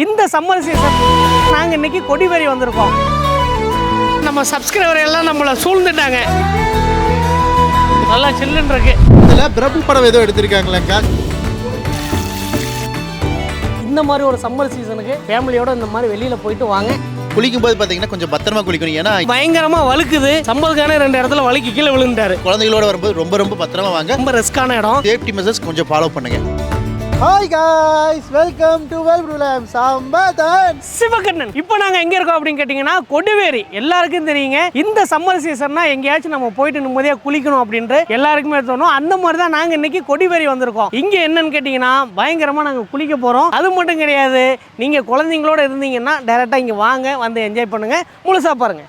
இந்த summer season நாங்கள் இன்னைக்கு கொடிவேரி வந்திருக்கோம். நம்ம சப்ஸ்கிரைபர் எல்லாம் நம்மளை சூழ்ந்துட்டாங்க. நல்லா சில்லுன்னு இருக்கு. இதில் பிரபு படம் ஏதோ எடுத்திருக்காங்களேக்கா இந்த மாதிரி ஒரு சம்மர் சீசனுக்கு ஃபேமிலியோட இந்த மாதிரி வெளியில போயிட்டு வாங்க. குளிக்கும் போது பார்த்தீங்கன்னா கொஞ்சம் பத்திரமா குளிக்கணும். ஏன்னா பயங்கரமா வழுக்குது. சம்பதுக்கான ரெண்டு இடத்துல வழுக்கி கீழே விழுந்துட்டாரு. குழந்தைகளோட வரும்போது ரொம்ப ரொம்ப பத்திரமா வாங்க. ரொம்ப ரிஸ்கான இடம். சேஃப்டி மெசர்ஸ் கொஞ்சம் ஃபாலோ பண்ணுங்க. ஹாய் காய்ஸ் வெல்கம் டு வெல் ப்ரூலம் சம்பதன் சிவகண்ணன். இப்போ நாங்க எங்க இருக்கோம் அப்படின்னு கேட்டிங்கன்னா கொடிவேரி. எல்லாருக்கும் தெரியுங்க. இந்த சம்மர் சீசன்னா எங்கேயாச்சும் நம்ம போயிட்டு நிம்மதியா குளிக்கணும் அப்படின்ட்டு எல்லாருக்குமே தோணும். அந்த மாதிரி தான் நாங்க இன்னைக்கு கொடிவேரி வந்திருக்கோம். இங்க என்னன்னு கேட்டிங்கன்னா பயங்கரமா நாங்க குளிக்க போறோம். அது மட்டும் கிடையாது நீங்க குழந்தைங்களோட இருந்தீங்கன்னா டைரக்டா இங்க வாங்க வந்து என்ஜாய் பண்ணுங்க. முழுசா பாருங்க.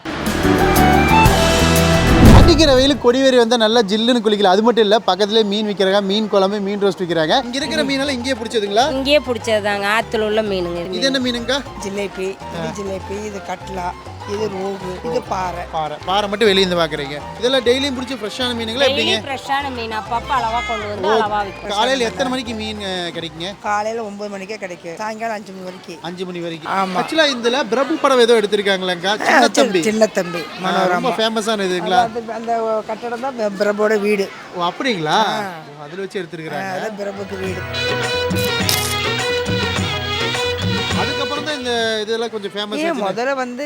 அடிக்கிற வெயில் கொடிவேரி வந்தால் நல்லா ஜில்லுன்னு குளிக்கலாம் அது மட்டும் இல்லை பக்கத்துலேயே மீன் விற்கிறாங்க மீன் குழம்பு மீன் ரோஸ்ட் விற்கிறாங்க இங்கே இருக்கிற மீனெல்லாம் இங்கேயே பிடிச்சதுங்களா? இங்கேயே பிடிச்சதுதாங்க. ஆத்துல உள்ள மீனுங்க. இது. என்ன மீனுங்கக்கா ஜிலேபி இது ஜிலேபி இது கட்லா இது ரோகு இது பாறை. பாறை. பாறை மட்டும் வெளியே இருந்து பார்க்குறீங்க இதெல்லாம் டெய்லியும் பிடிச்ச ஃப்ரெஷ்ஷான மீனுங்களா எப்படிங்க? ஃப்ரெஷ்ஷான மீன். அப்பப்போ அளவா கொண்டு வந்து அளவா விற்கும் காலையில் எத்தனை மணிக்கு மீன் கிடைக்குங்க? காலையில ஒன்பது மணிக்கே கிடைக்கும். சாயங்காலம் அஞ்சு மணி வரைக்கும். அஞ்சு மணி வரைக்கும். ஆமா. ஆக்சுவலாக இதில் பிரபு படம் ஏதோ எடுத்திருக்காங்களேக்கா சின்ன தம்பி. சின்ன தம்பி. மனோரமா. ஃபேமஸான இதுங்களா? அந்த கட்டடம் தான் பிரபோட வீடு. ஓ அப்படிங்களா? அதில் வச்சு எடுத்திருக்கிறாங்க. அதான் பிரபுக்கு வீடு. அதுக்கப்புறம் தான் இந்த இதெல்லாம் கொஞ்சம் ஃபேமஸ் ஏன் முதல்ல வந்து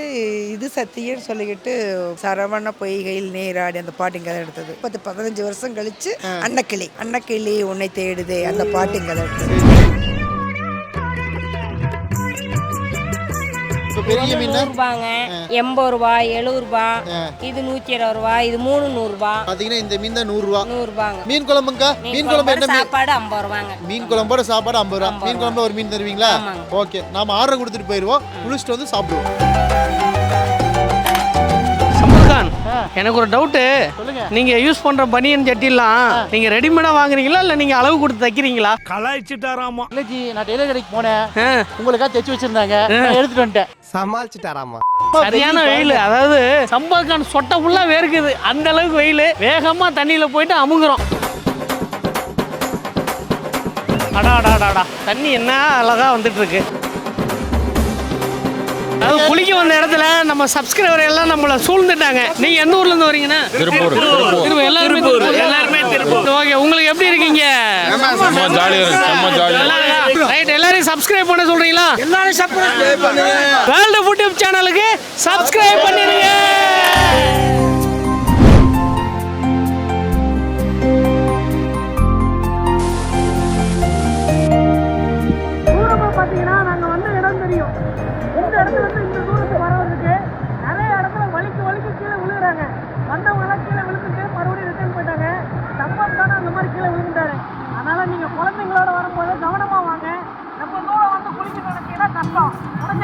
இது சத்தியன்னு சொல்லிக்கிட்டு சரவண பொய்கையில் நீராடி அந்த பாட்டு இங்கே தான் எடுத்தது. பத்து பதினஞ்சு வருஷம் கழிச்சு அன்னக்கிளி. அன்னக்கிளி உன்னை தேடுதே அந்த பாட்டு இங்கே தான் எடுத்தது. பெரிய மீன் நூறு ரூபாங்க. எண்பது ரூபா எழுபது ரூபா இது நூத்தி இருபது ரூபா இது மூணு நூறு ரூபா பார்த்தீங்கன்னா இந்த மீன் தான் நூறுரூவா. நூறு ரூபாங்க மீன் குழம்புங்கக்கா மீன் குழம்பு என்ன சாப்பாடு ஐம்பது ரூபாங்க. மீன் குழம்போட சாப்பாடு ஐம்பது ரூபா. மீன் குழம்புல ஒரு மீன் தருவீங்களா? ஓகே. நாம ஆர்டர் கொடுத்துட்டு போயிடுவோம். குளிச்சுட்டு வந்து சாப்பிடுவோம். எனக்கு ஒரு டவுட்டு நீங்க யூஸ் பண்ற பனியன் ஜட்டிலாம் நீங்க ரெடிமேடா வாங்குறீங்களா இல்ல நீங்க அளவு கொடுத்து தைக்கிறீங்களா? இல்லஜி நான் டெய்லர் கடைக்கு போனேன். உங்களுக்காக தைச்சு வச்சிருந்தாங்க. நான் எடுத்துட்டு வந்துட்டேன். சரியான வெயில். அதாவது சம்பத்கான் சொட்டை ஃபுல்லா வேர்க்குது. அந்த அளவுக்கு வெயில். வேகமா தண்ணியில போயிட்டு அமுங்குறோம். அடா அடா அடா, அடா. தண்ணி என்ன அழகா வந்துட்டு இருக்கு. அதாவது குளிக்க வந்த இடத்துல நம்ம சப்ஸ்கிரைபர் எல்லாம் நம்மள சூழ்ந்துட்டாங்க. நீங்க எந்த ஊர்ல இருந்து வரீங்கன்னா திருப்பூர். திருப்பூர். எல்லாருமே திருப்பூர். எல்லாருமே திருப்பூர். ஓகே உங்களுக்கு எப்படி இருக்கீங்க? ரைட் எல்லாரையும் சப்ஸ்கிரைப் பண்ண சொல்றீங்களா? எல்லாரும் சப்ஸ்கிரைப் பண்ணுங்க. வேர்ல்டு ஃபுட் டிப் சேனலுக்கு சப்ஸ்கிரைப் பண்ணிருங்க தூரமா பாத்தீங்கன்னா நாங்க வந்த இடம் தெரியும். இந்த இடத்துல இந்த தூரத்துக்கு வரதுக்கு நிறைய இடத்துல வலிக்கு வலிக்கு கீழே விழுகிறாங்க. வந்தவங்க கீழே விழுந்துட்டு மறுபடியும் ரிட்டர்ன் போயிட்டாங்க. தப்பாக தானே அந்த மாதிரி கீழே விழுந்துட்டாரு. அதனால நீங்க குழந்தைங்களோட வரும்போது கவனமா வாங்க. நம்ம தூரம் வந்து குளிக்க நினைச்சீங்கன்னா கஷ்டம். முடிஞ்ச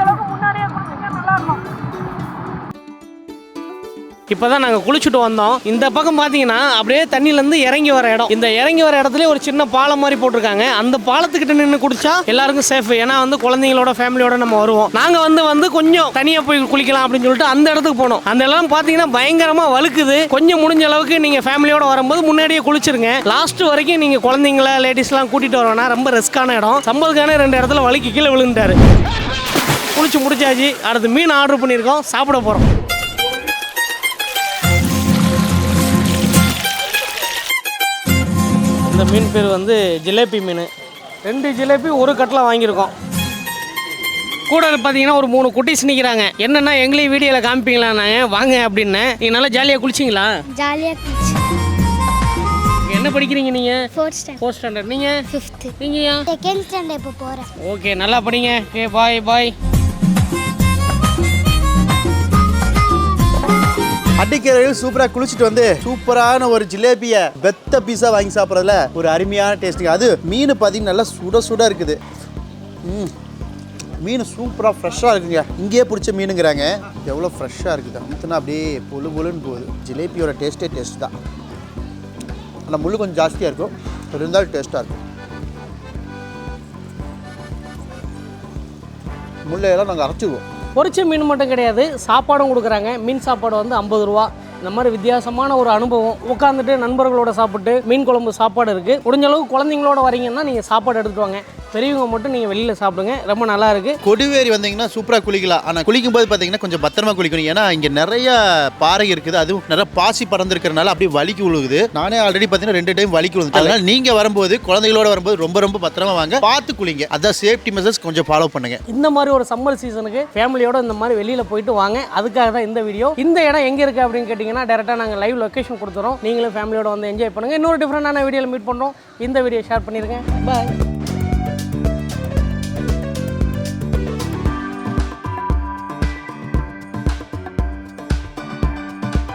இப்போதான் நாங்கள் குளிச்சுட்டு வந்தோம். இந்த பக்கம் பார்த்தீங்கன்னா அப்படியே தண்ணியிலேருந்து இறங்கி வர இடம். இந்த இறங்கி வர இடத்துல ஒரு சின்ன பாலம் மாதிரி போட்டிருக்காங்க. அந்த பாலத்துக்கிட்ட நின்று குடிச்சா எல்லாருக்கும் சேஃப் ஏன்னா வந்து குழந்தைங்களோட ஃபேமிலியோட நம்ம வருவோம். நாங்கள் வந்து வந்து கொஞ்சம் தனியாக போய் குளிக்கலாம் அப்படின்னு சொல்லிட்டு அந்த இடத்துக்கு போனோம். அந்த இடம் பார்த்தீங்கன்னா பயங்கரமாக வழுக்குது. கொஞ்சம் முடிஞ்ச அளவுக்கு நீங்கள் ஃபேமிலியோட வரும்போது முன்னாடியே குளிச்சிருங்க. லாஸ்ட் வரைக்கும் நீங்கள் குழந்தைங்கள லேடிஸ்லாம் கூட்டிகிட்டு வரோம்னா ரொம்ப ரிஸ்க்கான இடம். சம்பதுக்கான ரெண்டு இடத்துல வலிக்கு கீழே விழுந்துட்டாரு. குளிச்சு முடிச்சாச்சு. அடுத்து மீன் ஆர்டர் பண்ணியிருக்கோம். சாப்பிட போகிறோம் மீன் பேர் வந்து ஜிலேபி மீன். ரெண்டு ஜிலேபி ஒரு கட்டில் வாங்கியிருக்கோம். கூட பார்த்தீங்கன்னா ஒரு மூணு குட்டீஸ் நிற்கிறாங்க என்னென்னா எங்களையும் வீடியோவில் காமிப்பீங்களா நாங்கள் வாங்க அப்படின்னு. நீங்கள் நல்லா ஜாலியாக குளிச்சிங்களா? ஜாலியாக என்ன படிக்கிறீங்க நீங்கள் ஃபோர்த் ஸ்டாண்டர்ட் ஃபோர்த் ஸ்டாண்டர்ட் நீங்கள் ஃபிஃப்த்து நீங்கயா செகண்ட் ஸ்டாண்டர்ட் இப்போ போகிறேன் ஓகே நல்லா படிங்க. ஓகே பாய் பாய் அடிக்கிற சூப்பராக குளிச்சுட்டு வந்து சூப்பரான ஒரு ஜிலேபியை வெத்த பீஸா வாங்கி சாப்பிட்றதுல ஒரு அருமையான டேஸ்ட்டுங்க அது மீன் பார்த்தீங்கன்னா நல்லா சுட சுட இருக்குது. ம். மீன் சூப்பராக ஃப்ரெஷ்ஷாக இருக்குங்க. இங்கேயே பிடிச்ச மீனுங்கிறாங்க. எவ்வளோ ஃப்ரெஷ்ஷாக இருக்குது. அமுத்துனா அப்படியே பொழு பொழுன்னு போகுது. ஜிலேபியோட டேஸ்ட்டே டேஸ்ட் தான். ஆனால் முள் கொஞ்சம் ஜாஸ்தியாக இருக்கும். இருந்தாலும் டேஸ்ட்டாக இருக்கும். முள்ளையெல்லாம் நாங்கள் அரைச்சிடுவோம் பொரிச்ச மீன் மட்டும் கிடையாது சாப்பாடும் கொடுக்குறாங்க. மீன் சாப்பாடு வந்து ஐம்பது ரூபா. இந்த மாதிரி வித்தியாசமான ஒரு அனுபவம். உட்காந்துட்டு நண்பர்களோட சாப்பிட்டு மீன் குழம்பு சாப்பாடு இருக்குது முடிஞ்ச அளவுக்கு குழந்தைங்களோட வரீங்கன்னா நீங்கள் சாப்பாடு எடுத்துகிட்டு வாங்க. பெரியவங்க மட்டும் நீங்கள் வெளியில் சாப்பிடுங்க. ரொம்ப நல்லா இருக்கு. கொடிவேரி வந்தீங்கன்னா சூப்பரா குளிக்கலாம். ஆனா குளிக்கும் போது பாத்தீங்கன்னா கொஞ்சம் பத்திரமா குளிக்கணும். ஏன்னா இங்க நிறைய பாறை இருக்குது. அதுவும் நிறைய பாசி பறந்துருக்கறனால அப்படியே வலிக்கு விழுகுது நானே ஆல்ரெடி பாத்தீங்கன்னா ரெண்டு டைம் வலிக்கு விழுந்து அதனால நீங்க வரும்போது குழந்தைகளோட வரும்போது ரொம்ப ரொம்ப பத்திரமா வாங்க. பார்த்து குளிங்க. அதான் சேஃப்டி மெசர்ஸ் கொஞ்சம் ஃபாலோ பண்ணுங்க. இந்த மாதிரி ஒரு சம்மர் சீசனுக்கு ஃபேமிலியோட இந்த மாதிரி வெளியில் போயிட்டு வாங்க. அதுக்காக தான் இந்த வீடியோ இந்த இடம் எங்கே இருக்குது அப்படின்னு கேட்டிங்கன்னா டேரெக்டாக நாங்கள் லைவ் லொக்கேஷன் கொடுத்துறோம். நீங்களும் ஃபேமிலியோட வந்து என்ஜாய் பண்ணுங்கள் இன்னொரு டிஃப்ரெண்டான வீடியோவில் மீட் பண்ணுறோம் இந்த வீடியோ ஷேர் பண்ணிடுங்க பாய்